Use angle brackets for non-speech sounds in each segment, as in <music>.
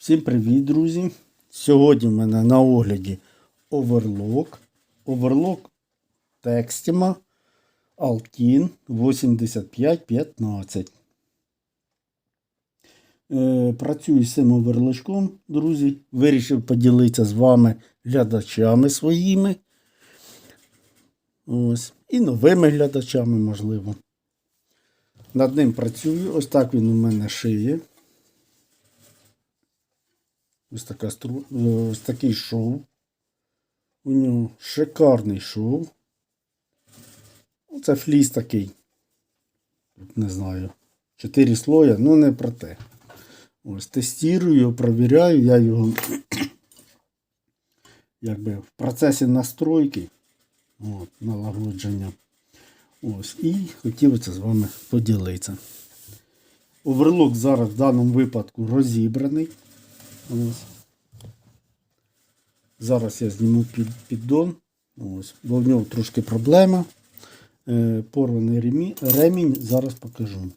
Всім привіт, друзі! Сьогодні в мене на огляді оверлок. Оверлок Textima Altin 8515. Е, працюю з цим оверлочком, друзі. Вирішив поділитися з вами глядачами своїми. Ось. І новими глядачами, можливо. Над ним працюю. Ось так він у мене шиє. Ось, така, стру... е, ось такий шов. У нього шикарний шов. Це фліс такий. Не знаю. Чотири слоя, ну не про те. Ось тестую, провіряю, я його <clears throat> якби в процесі настройки, от, налагодження. Ось, і хотів це з вами поділитися. Оверлок зараз в даному випадку розібраний. Ось. Зараз я зніму під, піддон. Ось. Бо в нього трошки проблема. Е, порваний ремінь, ремінь, зараз покажу.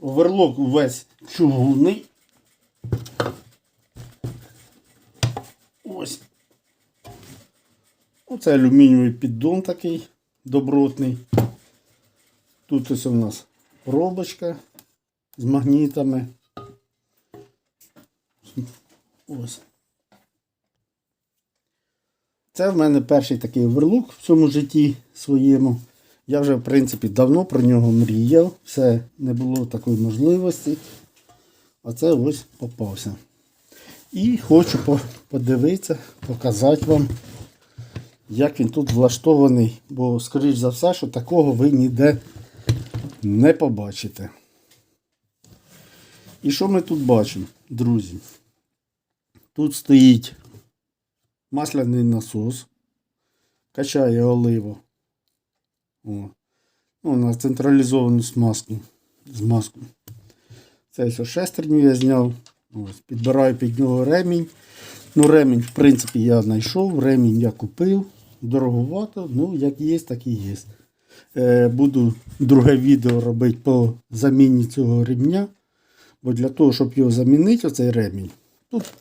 Оверлок увесь чугунний. Ось. Оце алюмінієвий піддон такий добротний. Тут ось у нас пробочка з магнітами. Ось. Це в мене перший такий оверлук в цьому житті своєму. Я вже, в принципі, давно про нього мріяв. Все не було такої можливості. А це ось попався. І хочу подивитися, показати вам, як він тут влаштований. Бо, скоріш за все, що такого ви ніде не побачите. І що ми тут бачимо, друзі? Тут стоїть масляний насос, качає оливу. О. Ну, на централізовану смазку. Змазку. Це все шестерню я зняв. Ось, підбираю під нього ремінь. Ну, ремінь, в принципі, я знайшов, ремінь я купив. Дороговато, ну, як є, так і є. Е, буду друге відео робити по заміні цього ремня. Бо для того, щоб його замінити, оцей ремінь, тут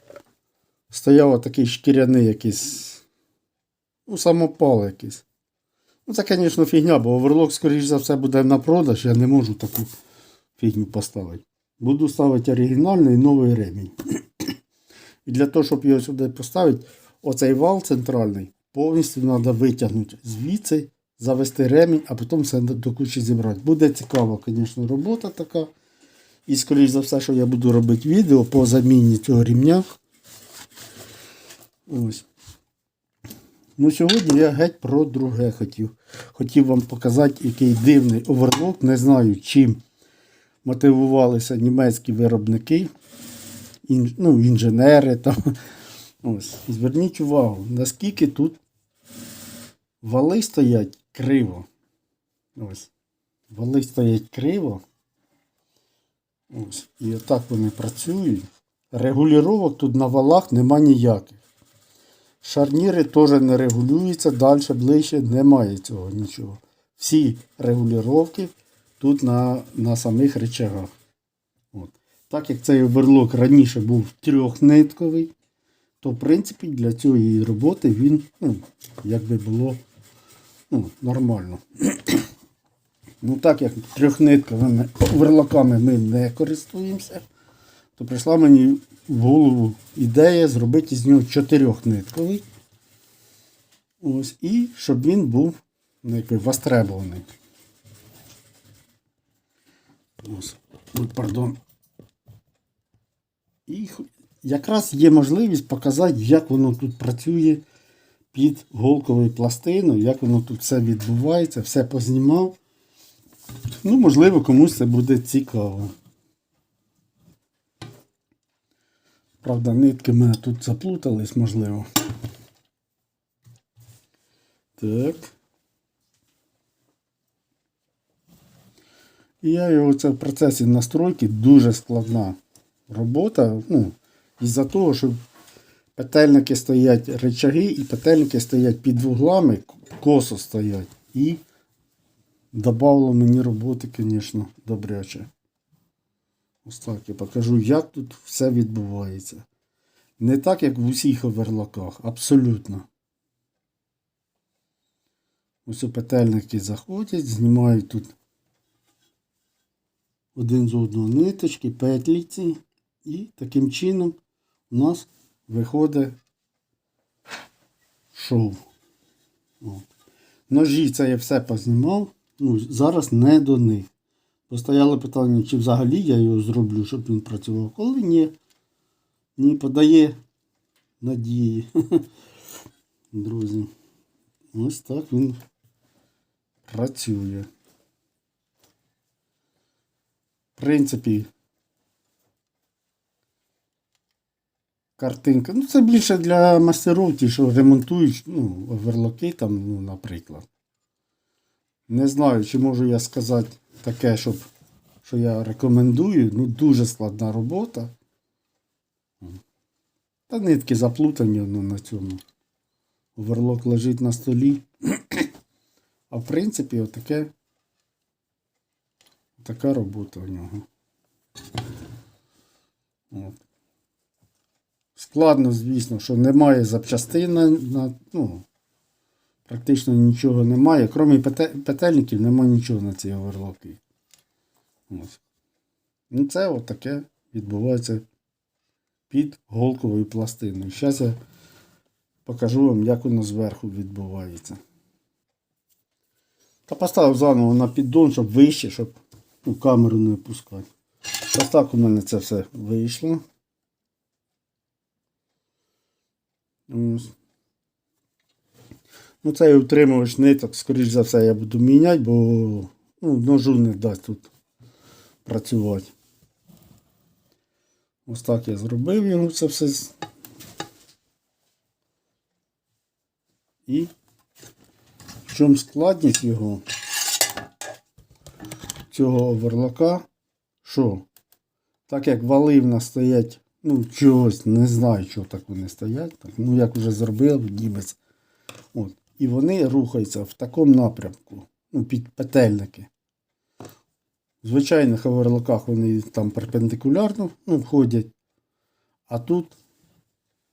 стояв такий шкіряний якийсь, ну, самопал якийсь. Ну, це, звісно, фігня, бо оверлок, скоріш за все, буде на продаж, я не можу таку фігню поставити. Буду ставити оригінальний новий ремінь. І для того, щоб його сюди поставити, оцей вал центральний повністю треба витягнути звідси, завести ремінь, а потім все до кучі зібрати. Буде цікава, звісно, робота така. І, скоріш за все, що я буду робити відео по заміні цього рівня. Ось. Ну, сьогодні я геть про друге хотів. Хотів вам показати, який дивний оверлок. Не знаю, чим мотивувалися німецькі виробники, ін, ну, інженери. Там. Ось. Зверніть увагу, наскільки тут вали стоять криво. Ось. Вали стоять криво. Ось. І отак вони працюють. Регулювання тут на валах нема ніяких. Шарніри теж не регулюються, далі ближче немає цього нічого. Всі регулювання тут на, на самих речагах. От. Так як цей оверлок раніше був трьохнитковий, то в принципі для цієї роботи він, ну, якби було ну, нормально. ну так як трьохнитковими оверлоками ми не користуємося, то прийшла мені в голову ідея зробити з нього чотирьохнитковий. Ось, і щоб він був ну, якби, востребований. Ось, ой, пардон. І якраз є можливість показати, як воно тут працює під голковою пластиною, як воно тут все відбувається, все познімав. Ну, можливо, комусь це буде цікаво. Правда, нитки в мене тут заплутались, можливо. Так. І я його це в процесі настройки дуже складна робота. Ну, із-за того, що петельники стоять речаги, і петельники стоять під вуглами, косо стоять. І Добавило мені роботи, звісно, добряче. Ось так я покажу, як тут все відбувається. Не так, як в усіх оверлоках, абсолютно. Ось у петельники заходять, знімають тут один з одного ниточки, петліці, і таким чином у нас виходить шов. Ножі це я все познімав. Ну, зараз не до них. Постояло питання, чи взагалі я його зроблю, щоб він працював. Коли ні, ні подає надії. <laughs> Друзі. Ось так він працює. В принципі, картинка. Ну, це більше для мастерів, ті, що ремонтують, ну, оверлоки там, ну, наприклад. Не знаю, чи можу я сказати таке, щоб, що я рекомендую. Ну, дуже складна робота. Та нитки заплутані ну, на цьому. Оверлок лежить на столі. А в принципі, отаке. Така робота у нього. От. Складно, звісно, що немає запчастин на, ну, практично нічого немає. Крім петельників, немає нічого на цій оверлокі. Ось. Ну, це от таке відбувається під голковою пластиною. Зараз я покажу вам, як воно зверху відбувається. Та поставив заново на піддон, щоб вище, щоб ну, камеру не опускати. Ось так у мене це все вийшло. Ну, цей утримувач ниток, скоріш за все, я буду міняти, бо ну, ножу не дасть тут працювати. Ось так я зробив його це все. І в чому складність його цього оверлока, що так як вали в нас стоять, ну, чогось, не знаю, чого так вони стоять. Так, ну, як вже зробив німець. От. І вони рухаються в такому напрямку, ну, під петельники. В звичайних оверлоках вони там перпендикулярно ну, входять. А тут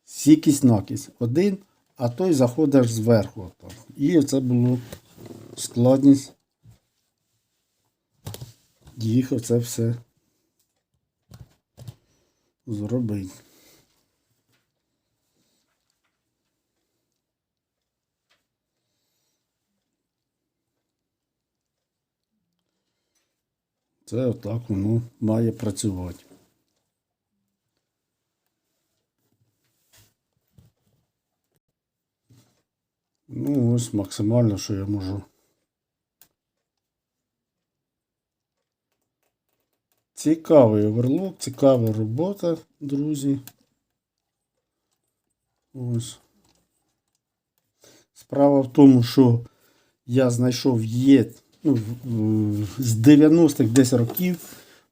сікість накість. Один, а той заходиш зверху. Отак. І це було складність їх оце все зробити. Це отак воно має працювати. Ну, ось максимально, що я можу. Цікавий оверлок, цікава робота, друзі. Ось. Справа в тому, що я знайшов є ну, з 90-х десь років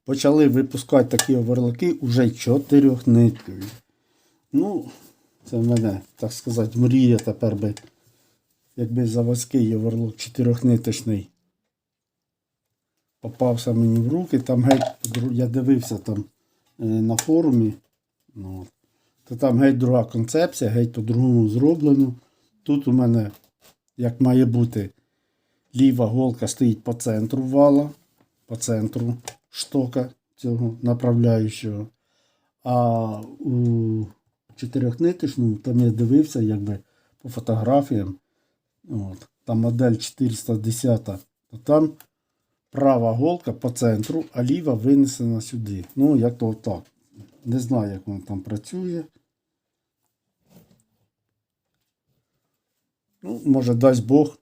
почали випускати такі оверлоки уже чотирьохниткові. Ну, це в мене, так сказати, мрія тепер би, якби заводський оверлок чотирьохниточний попався мені в руки. Там геть, я дивився там е, на форумі. Ну, от. то там геть друга концепція, геть по-другому зроблено. Тут у мене, як має бути, ліва голка стоїть по центру вала, по центру штока цього направляючого. А у чотирьохниточному там я дивився якби по фотографіям. От, там модель 410, то там права голка по центру, а ліва винесена сюди. Ну, як то так. Не знаю, як воно там працює. Ну, може, дасть Бог.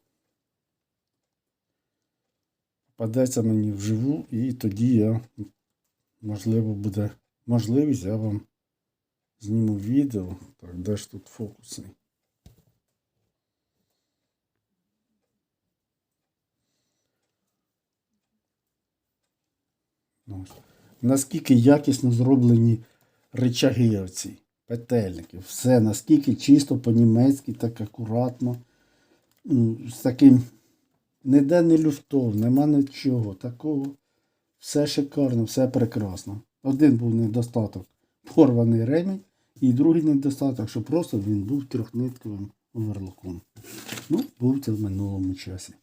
Падеться мені вживу, і тоді я, можливо, буде можливість, я вам зніму відео. Так, де ж тут фокусний? Наскільки якісно зроблені речаги оці, петельники, все, наскільки чисто по-німецьки, так акуратно, ну, з таким ніде не люфтов, нема нічого такого. Все шикарно, все прекрасно. Один був недостаток порваний ремінь, і другий недостаток, що просто він був трьохнитковим оверлоком. Ну, був це в минулому часі.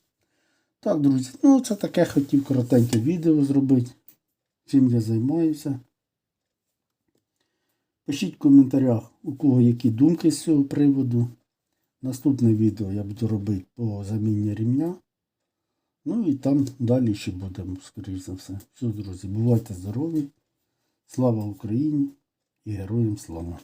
Так, друзі, ну це таке хотів коротеньке відео зробити. Чим я займаюся. Пишіть в коментарях, у кого які думки з цього приводу. Наступне відео я буду робити по заміні рівня. Ну і там далі ще будемо, скоріш за все. Все, друзі, бувайте здорові. Слава Україні і героям слава!